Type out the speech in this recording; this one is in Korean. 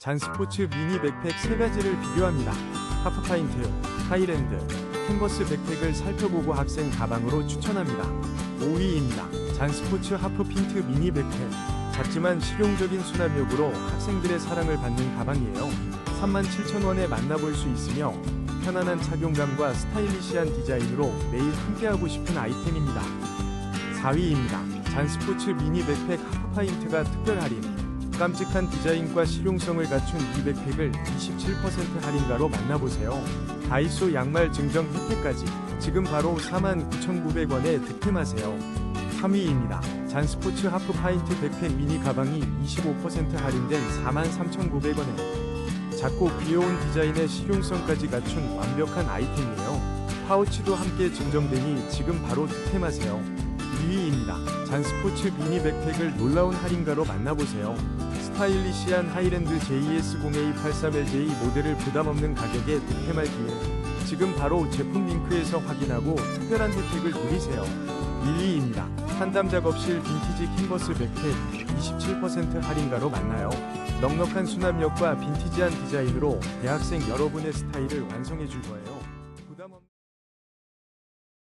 잔스포츠 미니 백팩 3가지를 비교합니다. 하프파인트, 하이랜드, 캔버스 백팩을 살펴보고 학생 가방으로 추천합니다. 5위입니다. 잔스포츠 하프핀트 미니 백팩. 작지만 실용적인 수납력으로 학생들의 사랑을 받는 가방이에요. 37,000원에 만나볼 수 있으며 편안한 착용감과 스타일리시한 디자인으로 매일 함께하고 싶은 아이템입니다. 4위입니다. 잔스포츠 미니 백팩 하프파인트가 특별 할인. 깜찍한 디자인과 실용성을 갖춘 이 백팩을 27% 할인가로 만나보세요. 다이소 양말 증정 혜택까지 지금 바로 49,900원에 득템하세요. 3위입니다. 잔스포츠 하프 파인트 백팩 미니 가방이 25% 할인된 43,900원에 작고 귀여운 디자인의 실용성까지 갖춘 완벽한 아이템이에요. 파우치도 함께 증정되니 지금 바로 득템하세요. 2위입니다. 잔스포츠 미니 백팩을 놀라운 할인가로 만나보세요. 스타일리시한 하이랜드 JS0A83LJ 모델을 부담 없는 가격에 득템할 기회. 지금 바로 제품 링크에서 확인하고 특별한 혜택을 누리세요. 1위입니다. 한담 작업실 빈티지 캔버스 백팩 27% 할인가로 만나요. 넉넉한 수납력과 빈티지한 디자인으로 대학생 여러분의 스타일을 완성해 줄 거예요.